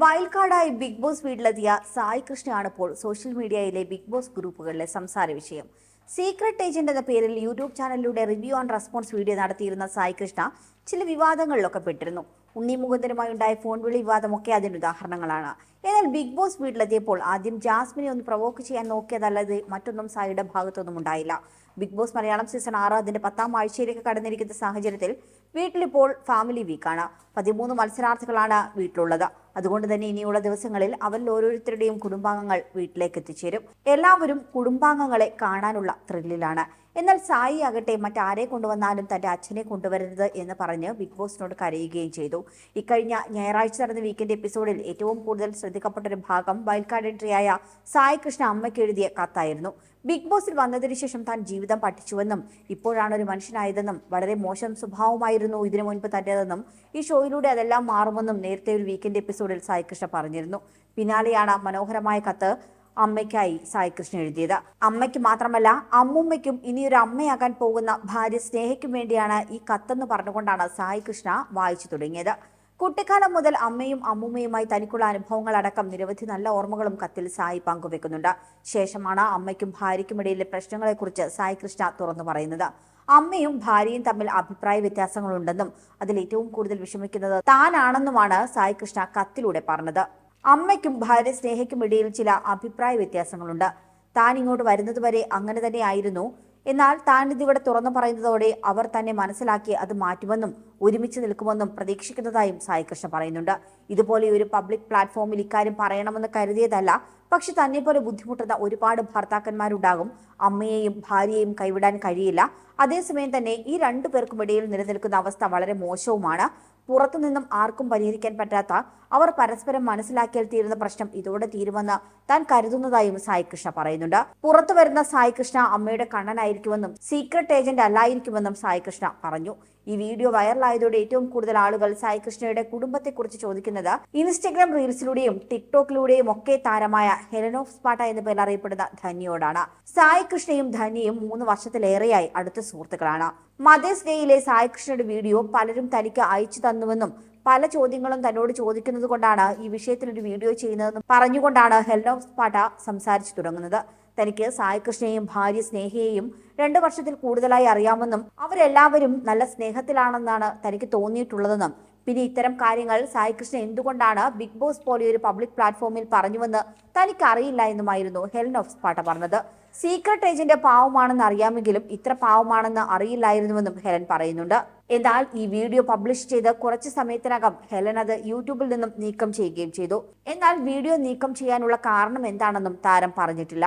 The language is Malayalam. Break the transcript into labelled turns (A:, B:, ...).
A: വയൽക്കാടായി ബിഗ് ബോസ് വീട്ടിലെത്തിയ സായി കൃഷ്ണയാണ് ഇപ്പോൾ സോഷ്യൽ മീഡിയയിലെ ബിഗ് ബോസ് ഗ്രൂപ്പുകളിലെ സംസാര വിഷയം. സീക്രട്ട് ഏജന്റ് എന്ന പേരിൽ യൂട്യൂബ് ചാനലിലൂടെ റിവ്യൂ ആൻഡ് റെസ്പോൺസ് വീഡിയോ നടത്തിയിരുന്ന സായി കൃഷ്ണ ചില വിവാദങ്ങളിലൊക്കെ പെട്ടിരുന്നു. ഉണ്ണി മുകുന്ദനുമായി ഉണ്ടായ ഫോൺ വിളി വിവാദമൊക്കെ അതിന് ഉദാഹരണങ്ങളാണ്. എന്നാൽ ബിഗ് ബോസ് വീട്ടിലെത്തിയപ്പോൾ ആദ്യം ജാസ്മിനെ ഒന്ന് പ്രവോക്ക് ചെയ്യാൻ നോക്കിയതല്ലാതെ മറ്റൊന്നും സായിയുടെ ഭാഗത്തൊന്നും ഉണ്ടായില്ല. ബിഗ് ബോസ് മലയാളം സീസൺ ആറ് അതിന്റെ പത്താം ആഴ്ചയിലേക്ക് കടന്നിരിക്കുന്ന സാഹചര്യത്തിൽ വീട്ടിലിപ്പോൾ ഫാമിലി വീക്കാണ് പതിമൂന്ന് മത്സരാർത്ഥികളാണ് വീട്ടിലുള്ളത്. അതുകൊണ്ട് തന്നെ ഇനിയുള്ള ദിവസങ്ങളിൽ അവരിൽ ഓരോരുത്തരുടെയും കുടുംബാംഗങ്ങൾ വീട്ടിലേക്ക് എത്തിച്ചേരും. എല്ലാവരും കുടുംബാംഗങ്ങളെ കാണാനുള്ള ത്രില്ലിലാണ് എന്നാൽ സായി ആകട്ടെ മറ്റാരെ കൊണ്ടുവന്നാലും തന്റെ അച്ഛനെ കൊണ്ടുവരരുത് എന്ന് പറഞ്ഞ് ബിഗ് ബോസിനോട് കരയുകയും ചെയ്തു. ഇക്കഴിഞ്ഞ ഞായറാഴ്ച നടന്ന വീക്കെൻഡ് എപ്പിസോഡിൽ ഏറ്റവും കൂടുതൽ ശ്രദ്ധിക്കപ്പെട്ട ഒരു ഭാഗം വൈൽഡ് എൻട്രിയായ സായി കൃഷ്ണ അമ്മയ്ക്ക് എഴുതിയ കത്തായിരുന്നു. ബിഗ് ബോസിൽ വന്നതിന് ശേഷം താൻ ജീവിതം പഠിച്ചുവെന്നും ഇപ്പോഴാണ് ഒരു മനുഷ്യനായതെന്നും വളരെ മോശം സ്വഭാവമായിരുന്നു ഇതിനു മുൻപ് തന്റേതെന്നും ഈ ഷോയിലൂടെ അതെല്ലാം മാറുമെന്നും നേരത്തെ ഒരു വീക്കെൻഡ് എപ്പിസോഡിൽ സായി കൃഷ്ണ പറഞ്ഞിരുന്നു. പിന്നാലെയാണ് മനോഹരമായ കത്ത്. അമ്മയ്ക്കായി സായി കൃഷ്ണ എഴുതിയത്. അമ്മയ്ക്ക് മാത്രമല്ല അമ്മുമ്മയ്ക്കും ഇനിയൊരു അമ്മയാകാൻ പോകുന്ന ഭാര്യ സ്നേഹയ്ക്കും വേണ്ടിയാണ് ഈ കത്തെന്ന് പറഞ്ഞുകൊണ്ടാണ് സായി കൃഷ്ണ വായിച്ചു തുടങ്ങിയത്. കുട്ടിക്കാലം മുതൽ അമ്മയും അമ്മുമ്മയുമായി തനിക്കുള്ള അനുഭവങ്ങൾ അടക്കം നിരവധി നല്ല ഓർമ്മകളും കത്തിൽ സായി പങ്കുവെക്കുന്നുണ്ട്. ശേഷമാണ് അമ്മയ്ക്കും ഭാര്യയ്ക്കും ഇടയിലെ പ്രശ്നങ്ങളെക്കുറിച്ച് സായി കൃഷ്ണ തുറന്നു പറയുന്നത്. അമ്മയും ഭാര്യയും തമ്മിൽ അഭിപ്രായ വ്യത്യാസങ്ങളുണ്ടെന്നും അതിൽ ഏറ്റവും കൂടുതൽ വിഷമിക്കുന്നത് താനാണെന്നുമാണ് സായി കൃഷ്ണ കത്തിലൂടെ പറഞ്ഞത്. അമ്മയ്ക്കും ഭാര്യ സ്നേഹയ്ക്കും ഇടയിൽ ചില അഭിപ്രായ വ്യത്യാസങ്ങളുണ്ട്. താൻ ഇങ്ങോട്ട് വരുന്നതുവരെ അങ്ങനെ തന്നെയായിരുന്നു. എന്നാൽ താൻ ഇതിവിടെ തുറന്നു പറയുന്നതോടെ അവർ തന്നെ മനസ്സിലാക്കി അത് മാറ്റുമെന്നും ഒരുമിച്ച് നിൽക്കുമെന്നും പ്രതീക്ഷിക്കുന്നതായും സായി കൃഷ്ണ പറയുന്നുണ്ട്. ഇതുപോലെ ഒരു പബ്ലിക് പ്ലാറ്റ്ഫോമിൽ ഇക്കാര്യം പറയണമെന്ന് കരുതിയതല്ല പക്ഷെ തന്നെ പോലെ ബുദ്ധിമുട്ടുന്ന ഒരുപാട് ഭർത്താക്കന്മാരുണ്ടാകും. അമ്മയെയും ഭാര്യയെയും കൈവിടാൻ കഴിയില്ല. അതേസമയം തന്നെ ഈ രണ്ടു പേർക്കും ഇടയിൽ നിലനിൽക്കുന്ന അവസ്ഥ വളരെ മോശവുമാണ്. പുറത്തുനിന്നും ആർക്കും പരിഹരിക്കാൻ പറ്റാത്ത അവർ പരസ്പരം മനസ്സിലാക്കിയാൽ തീരുന്ന പ്രശ്നം ഇതോടെ തീരുമെന്ന് താൻ കരുതുന്നതായും സായി കൃഷ്ണ പറയുന്നുണ്ട്. പുറത്തു വരുന്ന സായി കൃഷ്ണ അമ്മയുടെ കണ്ണനായിരിക്കുമെന്നും സീക്രട്ട് ഏജന്റ് അല്ലായിരിക്കുമെന്നും സായി കൃഷ്ണ പറഞ്ഞു. ഈ വീഡിയോ വൈറലായതോടെ ഏറ്റവും കൂടുതൽ ആളുകൾ സായി കൃഷ്ണയുടെ കുടുംബത്തെക്കുറിച്ച് ചോദിക്കുന്നത്. ഇൻസ്റ്റഗ്രാം റീൽസിലൂടെയും ടിക്ടോക്കിലൂടെയും ഒക്കെ താരമായ ഹെലനോഫ് സ്പാട്ട എന്ന പേരിൽ അറിയപ്പെടുന്ന ധന്യയോടാണ് സായി കൃഷ്ണയും ധന്യയും മൂന്ന് വർഷത്തിലേറെയായി അടുത്ത സുഹൃത്തുക്കളാണ്. മദേഴ്സ് ഡേയിലെ സായി കൃഷ്ണയുടെ വീഡിയോ പലരും തനിക്ക് അയച്ചു തന്നുവെന്നും പല ചോദ്യങ്ങളും തന്നോട് ചോദിക്കുന്നത് കൊണ്ടാണ് ഈ വിഷയത്തിൽ ഒരു വീഡിയോ ചെയ്യുന്നതെന്നും പറഞ്ഞുകൊണ്ടാണ് ഹെൽനോഫ് സ്പാട്ട സംസാരിച്ചു തുടങ്ങുന്നത്. തനിക്ക് സായികൃഷ്ണയെയും ഭാര്യ സ്നേഹയെയും രണ്ടു വർഷത്തിൽ കൂടുതലായി അറിയാമെന്നും അവരെല്ലാവരും നല്ല സ്നേഹത്തിലാണെന്നാണ് തനിക്ക് തോന്നിയിട്ടുള്ളതെന്നും. പിന്നെ ഇത്തരം കാര്യങ്ങൾ സായികൃഷ്ണ എന്തുകൊണ്ടാണ് ബിഗ് ബോസ് പോലെ ഒരു പബ്ലിക് പ്ലാറ്റ്ഫോമിൽ പറഞ്ഞുവെന്ന് തനിക്ക് അറിയില്ല എന്നുമായിരുന്നു ഹെലൻ ഓഫ് സ്പാട്ട പറഞ്ഞത്. സീക്രട്ട് ഏജന്റ് പാവമാണെന്ന് അറിയാമെങ്കിലും ഇത്ര പാവമാണെന്ന് അറിയില്ലായിരുന്നുവെന്നും ഹെലൻ പറയുന്നുണ്ട്. എന്നാൽ ഈ വീഡിയോ പബ്ലിഷ് ചെയ്ത് കുറച്ച് സമയത്തിനകം ഹെലൻ അത് യൂട്യൂബിൽ നിന്നും നീക്കം ചെയ്യുകയും ചെയ്തു. എന്നാൽ വീഡിയോ നീക്കം ചെയ്യാനുള്ള കാരണം എന്താണെന്നും താരം പറഞ്ഞിട്ടില്ല.